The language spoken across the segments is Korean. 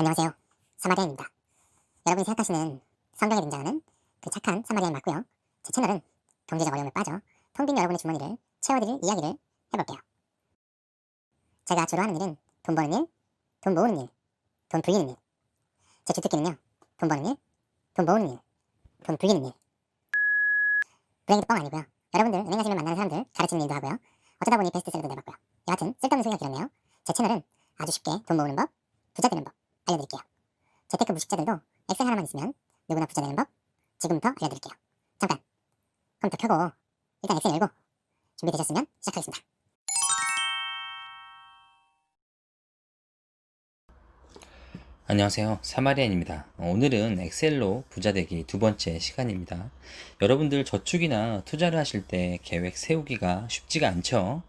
안녕하세요. 사마리아입니다. 여러분이 생각하시는 성경에 등장하는 그 착한 사마리아인 맞고요. 제 채널은 경제적 어려움에 빠져 텅빈 여러분의 주머니를 채워드릴 이야기를 해볼게요. 제가 주로 하는 일은 돈 버는 일, 돈 모으는 일, 돈 불리는 일. 제 주특기는요. 돈 버는 일, 돈 모으는 일, 돈 불리는 일. 불행도 뻥 아니고요. 여러분들 은행 가시면 만나는 사람들 가르치는 일도 하고요. 어쩌다 보니 베스트셀러도 내봤고요. 여하튼 쓸데없는 소리가 길었네요. 제 채널은 아주 쉽게 돈 모으는 법, 부자 되는 법 알려드릴게요. 재테크 무식자들도 엑셀 하나만 있으면 누구나 부자 되는 법 지금부터 알려드릴게요. 잠깐 컴퓨터 켜고 일단 엑셀 열고 준비되셨으면 시작하겠습니다. 안녕하세요. 사마리안입니다. 오늘은 엑셀로 부자되기 두 번째 시간입니다. 여러분들 저축이나 투자를 하실 때 계획 세우기가 쉽지가 않죠?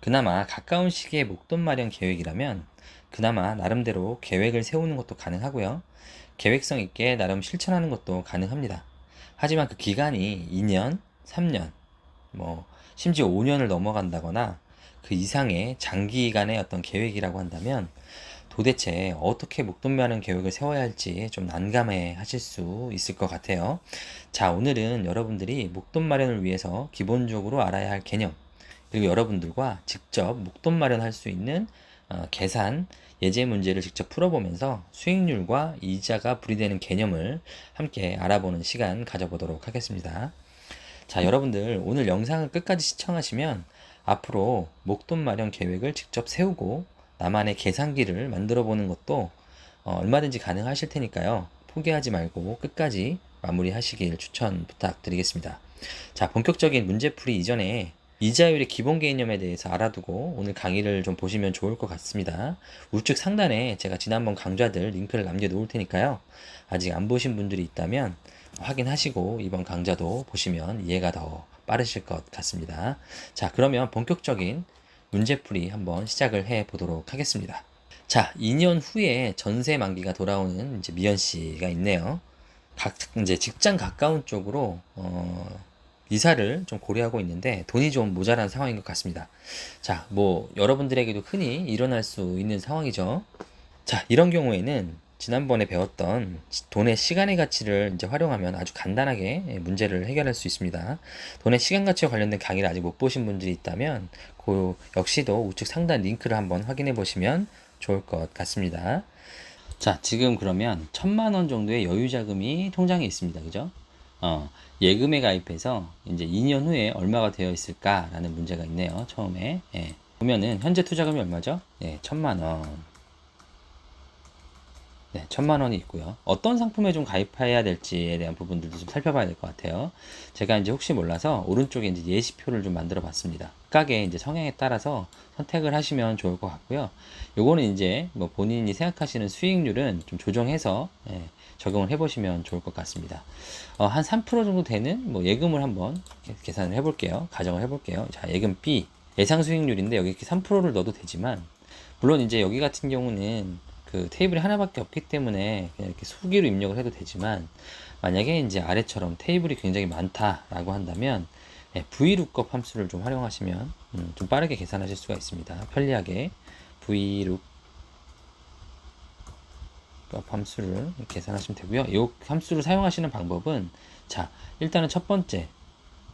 그나마 가까운 시기에 목돈 마련 계획이라면 그나마 나름대로 계획을 세우는 것도 가능하고요. 계획성 있게 나름 실천하는 것도 가능합니다. 하지만 그 기간이 2년, 3년, 뭐, 심지어 5년을 넘어간다거나 그 이상의 장기간의 어떤 계획이라고 한다면 도대체 어떻게 목돈 마련 계획을 세워야 할지 좀 난감해 하실 수 있을 것 같아요. 자, 오늘은 여러분들이 목돈 마련을 위해서 기본적으로 알아야 할 개념, 그리고 여러분들과 직접 목돈 마련할 수 있는 어, 계산, 예제 문제를 직접 풀어보면서 수익률과 이자가 분리되는 개념을 함께 알아보는 시간 가져보도록 하겠습니다. 자, 여러분들 오늘 영상을 끝까지 시청하시면 앞으로 목돈 마련 계획을 직접 세우고 나만의 계산기를 만들어 보는 것도 어, 얼마든지 가능하실 테니까요. 포기하지 말고 끝까지 마무리하시길 추천 부탁드리겠습니다. 자, 본격적인 문제풀이 이전에 이자율의 기본 개념에 대해서 알아두고 오늘 강의를 좀 보시면 좋을 것 같습니다. 우측 상단에 제가 지난번 강좌들 링크를 남겨놓을 테니까요. 아직 안 보신 분들이 있다면 확인하시고 이번 강좌도 보시면 이해가 더 빠르실 것 같습니다. 자, 그러면 본격적인 문제풀이 한번 시작을 해 보도록 하겠습니다. 자, 2년 후에 전세 만기가 돌아오는 이제 미연 씨가 있네요. 각 이제 직장 가까운 쪽으로 어, 이사를 좀 고려하고 있는데 돈이 좀 모자란 상황인 것 같습니다. 자, 뭐 여러분들에게도 흔히 일어날 수 있는 상황이죠. 자, 이런 경우에는 지난번에 배웠던 돈의 시간의 가치를 이제 활용하면 아주 간단하게 문제를 해결할 수 있습니다. 돈의 시간 가치와 관련된 강의를 아직 못 보신 분들이 있다면 그 역시도 우측 상단 링크를 한번 확인해 보시면 좋을 것 같습니다. 자, 지금 그러면 천만 원 정도의 여유 자금이 통장에 있습니다. 그죠? 어, 예금에 가입해서 이제 2년 후에 얼마가 되어 있을까라는 문제가 있네요. 처음에. 예. 보면은 현재 투자금이 얼마죠? 예, 천만 원. 네, 천만 원이 있고요. 어떤 상품에 좀 가입해야 될지에 대한 부분들도 좀 살펴봐야 될 것 같아요. 제가 이제 혹시 몰라서 오른쪽에 이제 예시표를 좀 만들어 봤습니다. 각각의 이제 성향에 따라서 선택을 하시면 좋을 것 같고요. 요거는 이제 뭐 본인이 생각하시는 수익률은 좀 조정해서 예, 적용을 해보시면 좋을 것 같습니다. 어, 한 3% 정도 되는 뭐 예금을 한번 계산을 해볼게요. 가정을 해볼게요. 자, 예금 B 예상 수익률인데 여기 이렇게 3%를 넣어도 되지만 물론 이제 여기 같은 경우는 그 테이블이 하나밖에 없기 때문에 그냥 이렇게 수기로 입력을 해도 되지만 만약에 이제 아래처럼 테이블이 굉장히 많다라고 한다면 예, VLOOKUP 함수를 좀 활용하시면 음, 좀 빠르게 계산하실 수가 있습니다. 편리하게 VLOOKUP 함수를 계산하시면 되고요. 이 함수를 사용하시는 방법은 자 일단은 첫 번째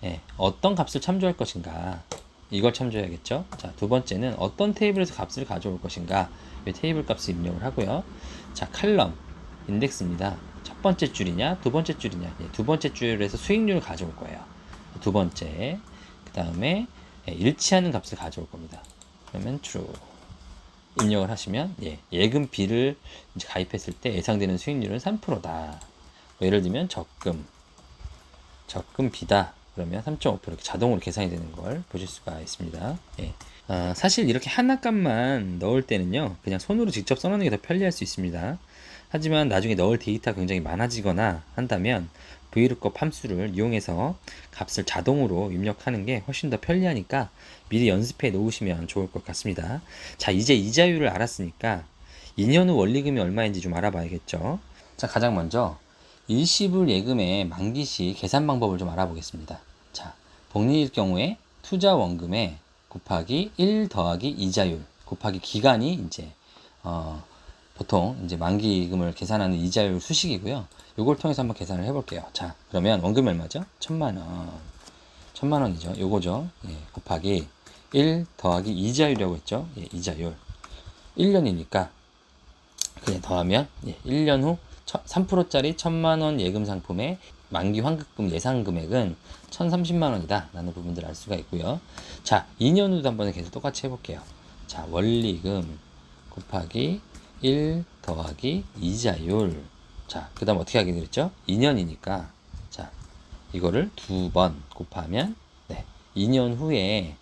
예, 어떤 값을 참조할 것인가 이걸 참조해야겠죠. 자, 두 번째는 어떤 테이블에서 값을 가져올 것인가. 이 테이블 값을 입력을 하고요. 자, 칼럼, 인덱스입니다. 첫 번째 줄이냐, 두 번째 줄이냐. 예, 두 번째 줄에서 수익률을 가져올 거예요. 두 번째. 그 다음에 예, 일치하는 값을 가져올 겁니다. 그러면 true. 입력을 하시면 예, 예금 B를 이제 가입했을 때 예상되는 수익률은 3%다. 뭐 예를 들면 적금, 적금 B다. 그러면 3.5% 이렇게 자동으로 계산이 되는 걸 보실 수가 있습니다. 예. 아, 사실 이렇게 하나 값만 넣을 때는요, 그냥 손으로 직접 써놓는 게 더 편리할 수 있습니다. 하지만 나중에 넣을 데이터가 굉장히 많아지거나 한다면 VLOOKUP 함수를 이용해서 값을 자동으로 입력하는 게 훨씬 더 편리하니까 미리 연습해 놓으시면 좋을 것 같습니다. 자, 이제 이자율을 알았으니까 2년 후 원리금이 얼마인지 좀 알아봐야겠죠. 자, 가장 먼저 일시불 예금의 만기 시 계산 방법을 좀 알아보겠습니다. 자, 복리일 경우에 투자 원금에 곱하기 1 더하기 이자율 곱하기 기간이 이제 어, 보통 이제 만기금을 계산하는 이자율 수식이고요. 요걸 통해서 한번 계산을 해볼게요. 자, 그러면 원금이 얼마죠? 천만 원. 천만 원이죠. 요거죠. 예, 곱하기 1 더하기 이자율이라고 했죠. 예, 이자율. 1년이니까 그냥 더하면 예, 1년 후 3%짜리 천만 원 예금 상품의 만기 환급금 예상 금액은 1,030만 원이다 라는 부분들을 알 수가 있고요. 자, 2년 후도 한번 계속 똑같이 해볼게요. 자, 원리금 곱하기 1 더하기 이자율. 자, 그 다음 어떻게 하게 되겠죠? 2년이니까. 자, 이거를 두 번 곱하면, 네, 2년 후에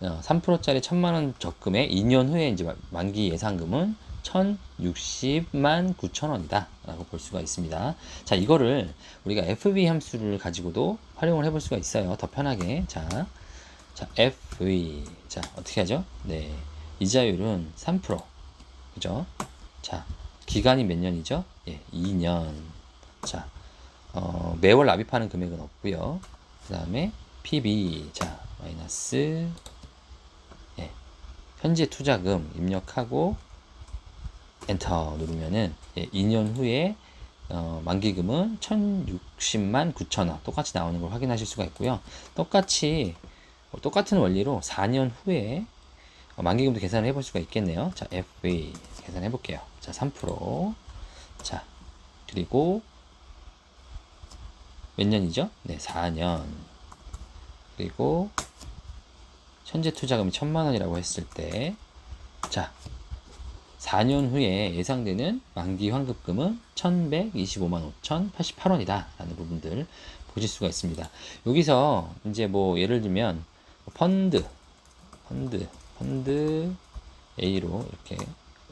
어, 3%짜리 1000만원 적금에 2년 후에 이제 만기 예상금은 1060만 9천원이다 라고 볼 수가 있습니다. 자, 이거를 우리가 FV 함수를 가지고도 활용을 해볼 수가 있어요. 더 편하게. 자, 자, FV. 자, 어떻게 하죠? 네. 이자율은 3%. 그죠? 자, 기간이 몇 년이죠? 예, 2년. 자, 어, 매월 납입하는 금액은 없고요. 그 다음에 PB. 자, 마이너스 예, 현재 투자금 입력하고 엔터 누르면은 예, 2년 후에 어, 만기금은 1060만 9천 원 똑같이 나오는 걸 확인하실 수가 있고요. 똑같이 어, 똑같은 원리로 4년 후에 어, 만기금도 계산을 해볼 수가 있겠네요. 자, FA 계산해 볼게요. 자, 3%. 자, 그리고 몇 년이죠? 네, 4년. 그리고 현재 투자금이 천만 원이라고 했을 때, 자, 4년 후에 예상되는 만기 환급금은 1125만 5,088원이다. 라는 부분들 보실 수가 있습니다. 여기서 이제 뭐 예를 들면 펀드, 펀드, 펀드 A로 이렇게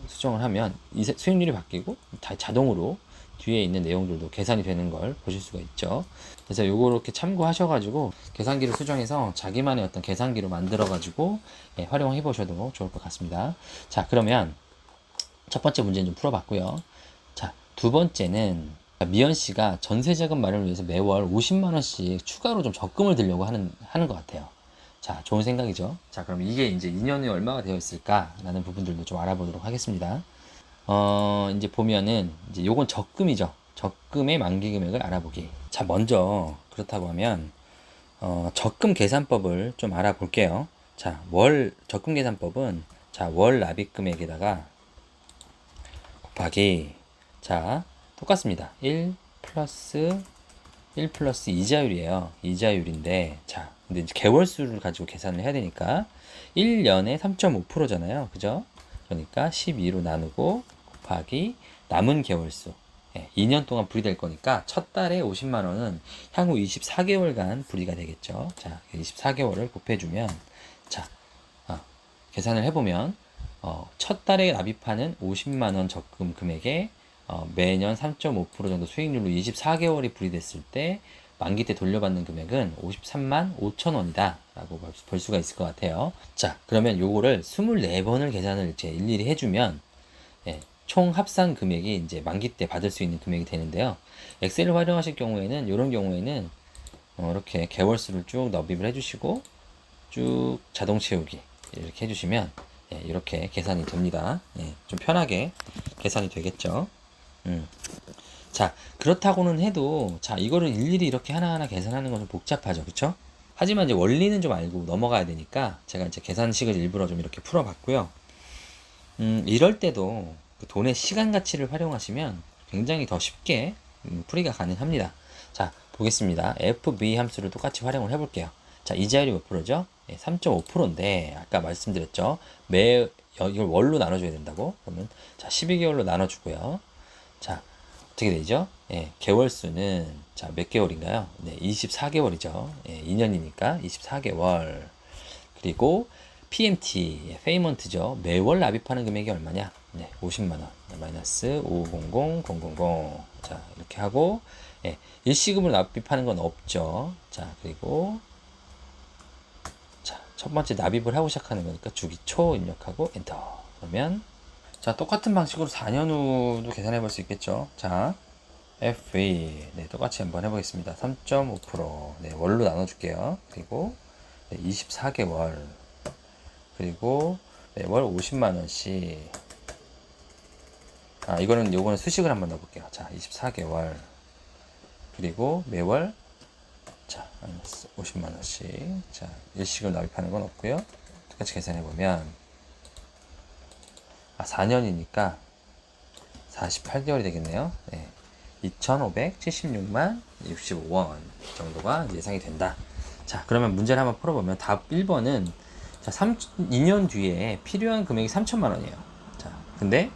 수정을 하면 수익률이 바뀌고 다 자동으로 뒤에 있는 내용들도 계산이 되는 걸 보실 수가 있죠. 그래서 요거 이렇게 참고하셔가지고 계산기를 수정해서 자기만의 어떤 계산기로 만들어가지고 예, 활용해 보셔도 좋을 것 같습니다. 자, 그러면 첫 번째 문제는 좀 풀어봤고요. 자, 두 번째는 미연 씨가 전세 자금 마련을 위해서 매월 50만 원씩 추가로 좀 적금을 들려고 하는 하는 것 같아요. 자, 좋은 생각이죠. 자, 그럼 이게 이제 2년 후에 얼마가 되어 있을까라는 부분들도 좀 알아보도록 하겠습니다. 어, 이제 보면은 이제 요건 적금이죠. 적금의 만기 금액을 알아보기. 자, 먼저 그렇다고 하면 어, 적금 계산법을 좀 알아볼게요. 자, 월 적금 계산법은 자, 월 납입 금액에다가 곱하기 자, 똑같습니다. 1 플러스 1 플러스 이자율이에요. 이자율인데 자, 근데 이제 개월수를 가지고 계산을 해야 되니까 1년에 3.5%잖아요. 그죠? 그러니까 12로 나누고 곱하기 남은 개월수. 예, 2년 동안 불이될 거니까 첫 달에 50만 원은 향후 24개월간 불이가 되겠죠. 자, 24개월을 곱해주면 자, 아, 계산을 해보면 어, 첫 달에 납입하는 50만 원 적금 금액에 어, 매년 3.5% 정도 수익률로 24개월이 불이됐을 때 만기 때 돌려받는 금액은 53만 5천 원이다 라고 볼 수가 있을 것 같아요. 자 그러면 요거를 24번을 계산을 이제 일일이 해주면 예, 총 합산 금액이 이제 만기 때 받을 수 있는 금액이 되는데요. 엑셀을 활용하실 경우에는 이런 경우에는 어, 이렇게 개월수를 쭉 납입을 해주시고 쭉 자동 채우기 이렇게 해주시면 예, 이렇게 계산이 됩니다 예, 좀 편하게 계산이 되겠죠 음. 자, 그렇다고는 해도, 자, 이거를 일일이 이렇게 하나하나 계산하는 건좀 복잡하죠. 그쵸? 하지만 이제 원리는 좀 알고 넘어가야 되니까 제가 이제 계산식을 일부러 좀 이렇게 풀어 봤고요. 음, 이럴 때도 그 돈의 시간 가치를 활용하시면 굉장히 더 쉽게 음, 풀이가 가능합니다. 자, 보겠습니다. FB 함수를 똑같이 활용을 해 볼게요. 자, 이자율이 몇 프로죠? 예, 3.5%인데, 아까 말씀드렸죠? 매, 여- 이걸 월로 나눠 줘야 된다고? 그러면, 자, 12개월로 나눠 주고요. 자, 어떻게 되죠? 예, 개월 수는 자, 몇 개월인가요? 네, 24개월이죠. 예, 2년이니까 24개월. 그리고 PMT, 예, 페이먼트죠. 매월 납입하는 금액이 얼마냐? 네, 50만 원. 네, 마이너스 500 000. 자, 이렇게 하고 예, 일시금으로 납입하는 건 없죠. 자, 그리고 자, 첫 번째 납입을 하고 시작하는 거니까 주기 초 입력하고 엔터. 그러면 자, 똑같은 방식으로 4년 후도 계산해 볼 수 있겠죠. 자, FA. 네, 똑같이 한번 해보겠습니다. 3.5%. 네, 월로 나눠줄게요. 그리고 네, 24개 월. 그리고 매월 50만 원씩. 아, 이거는 요거는 수식을 한번 넣어볼게요. 자, 24개 월 그리고 매월 자, 마이너스 50만 원씩. 자, 일식을 납입하는 건 없고요. 똑같이 계산해 보면 아, 4년이니까 48개월이 되겠네요. 네. 2,576만 65원 정도가 예상이 된다. 자, 그러면 문제를 한번 풀어보면 답 1번은 자, 3, 2년 뒤에 필요한 금액이 3천만 원이에요. 자, 근데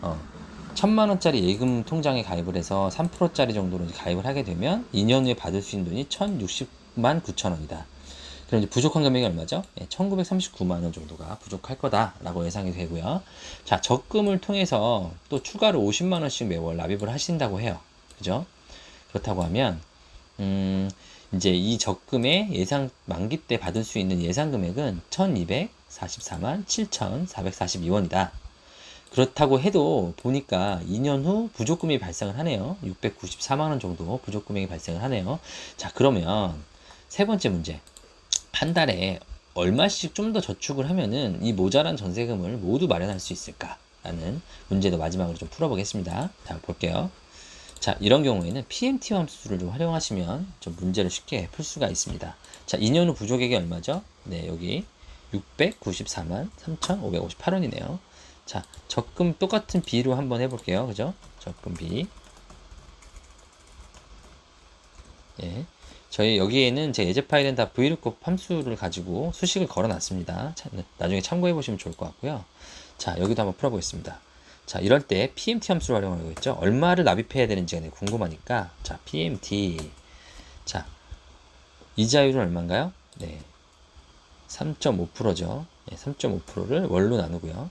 어, 천만 원짜리 예금 통장에 가입을 해서 3%짜리 정도로 가입을 하게 되면 2년 후에 받을 수 있는 돈이 1,060만 9천 원이다. 그럼 이제 부족한 금액이 얼마죠? 예, 1,939만 원 정도가 부족할 거다라고 예상이 되고요. 자, 적금을 통해서 또 추가로 50만 원씩 매월 납입을 하신다고 해요. 그죠? 그렇다고 하면 음, 이제 이 적금의 예상 만기 때 받을 수 있는 예상 금액은 1,244만 7,442원이다. 그렇다고 해도 보니까 2년 후 부족금이 발생을 하네요. 694만 원 정도 부족금액이 발생을 하네요. 자, 그러면 세 번째 문제. 한 달에 얼마씩 좀 더 저축을 하면은 이 모자란 전세금을 모두 마련할 수 있을까 라는 문제도 마지막으로 좀 풀어보겠습니다. 자, 볼게요. 자, 이런 경우에는 PMT 함수를 좀 활용하시면 좀 문제를 쉽게 풀 수가 있습니다. 자, 2년 후 부족액이 얼마죠? 네, 여기 694만 3,558원이네요. 자, 적금 똑같은 비로 한번 해볼게요. 그죠? 적금 비. 예. 저희 여기에는 제 예제 파일은 다 브이로그 함수를 가지고 수식을 걸어 놨습니다. 자, 나중에 참고해 보시면 좋을 것 같고요. 자, 여기도 한번 풀어보겠습니다. 자, 이럴 때 PMT 함수를 활용하고 있죠. 얼마를 납입해야 되는지가 궁금하니까. 자, PMT. 자, 이자율은 얼마인가요? 네. 3.5%죠. 네, 3.5%를 월로 나누고요.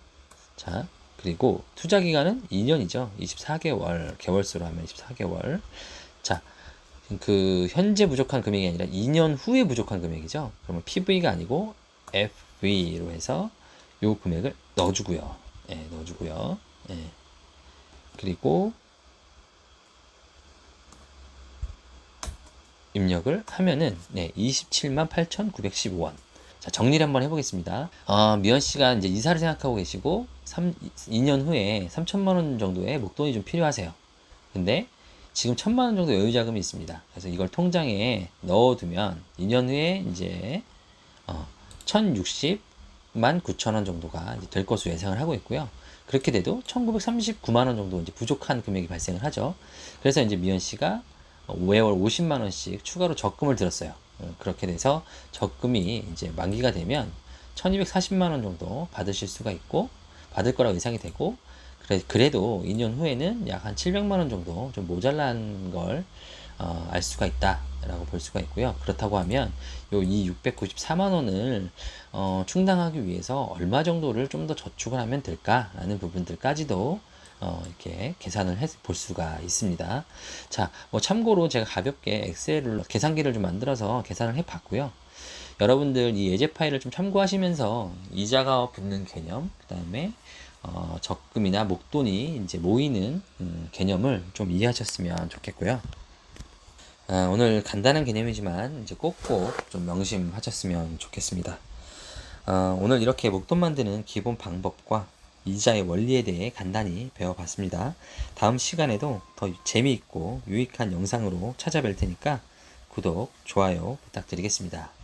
자, 그리고 투자 기간은 2년이죠. 24개월. 개월수로 하면 24개월. 자, 그 현재 부족한 금액이 아니라 2년 후에 부족한 금액이죠. 그러면 PV가 아니고 FV로 해서 요 금액을 넣어주고요. 예, 넣어주고요. 예. 그리고 입력을 하면은 네, 27만 8,915원. 자, 정리를 한번 해보겠습니다. 어, 미연 씨가 이제 이사를 생각하고 계시고 3, 2년 후에 3천만 원 정도의 목돈이 좀 필요하세요. 근데 지금 천만 원 정도 여유 자금이 있습니다. 그래서 이걸 통장에 넣어두면 2년 후에 이제 어, 1,060만 9천 원 정도가 될 것으로 예상을 하고 있고요. 그렇게 돼도 1,939만 원 정도 이제 부족한 금액이 발생을 하죠. 그래서 이제 미연 씨가 매월 50만 원씩 추가로 적금을 들었어요. 어, 그렇게 돼서 적금이 이제 만기가 되면 1240만 원 정도 받으실 수가 있고 받을 거라고 예상이 되고 그래, 그래도 2년 후에는 약 한 700만 원 정도 좀 모자란 걸 어, 알 수가 있다라고 볼 수가 있고요. 그렇다고 하면 요 이 694만 원을 어, 충당하기 위해서 얼마 정도를 좀 더 저축을 하면 될까라는 부분들까지도 어, 이렇게 계산을 해 볼 수가 있습니다. 자, 뭐 참고로 제가 가볍게 엑셀을 계산기를 좀 만들어서 계산을 해 봤고요. 여러분들 이 예제 파일을 좀 참고하시면서 이자가 붙는 개념, 그 다음에 어, 적금이나 목돈이 이제 모이는 음, 개념을 좀 이해하셨으면 좋겠고요. 아, 오늘 간단한 개념이지만 이제 꼭꼭 좀 명심하셨으면 좋겠습니다. 아, 오늘 이렇게 목돈 만드는 기본 방법과 이자의 원리에 대해 간단히 배워봤습니다. 다음 시간에도 더 재미있고 유익한 영상으로 찾아뵐 테니까 구독, 좋아요 부탁드리겠습니다.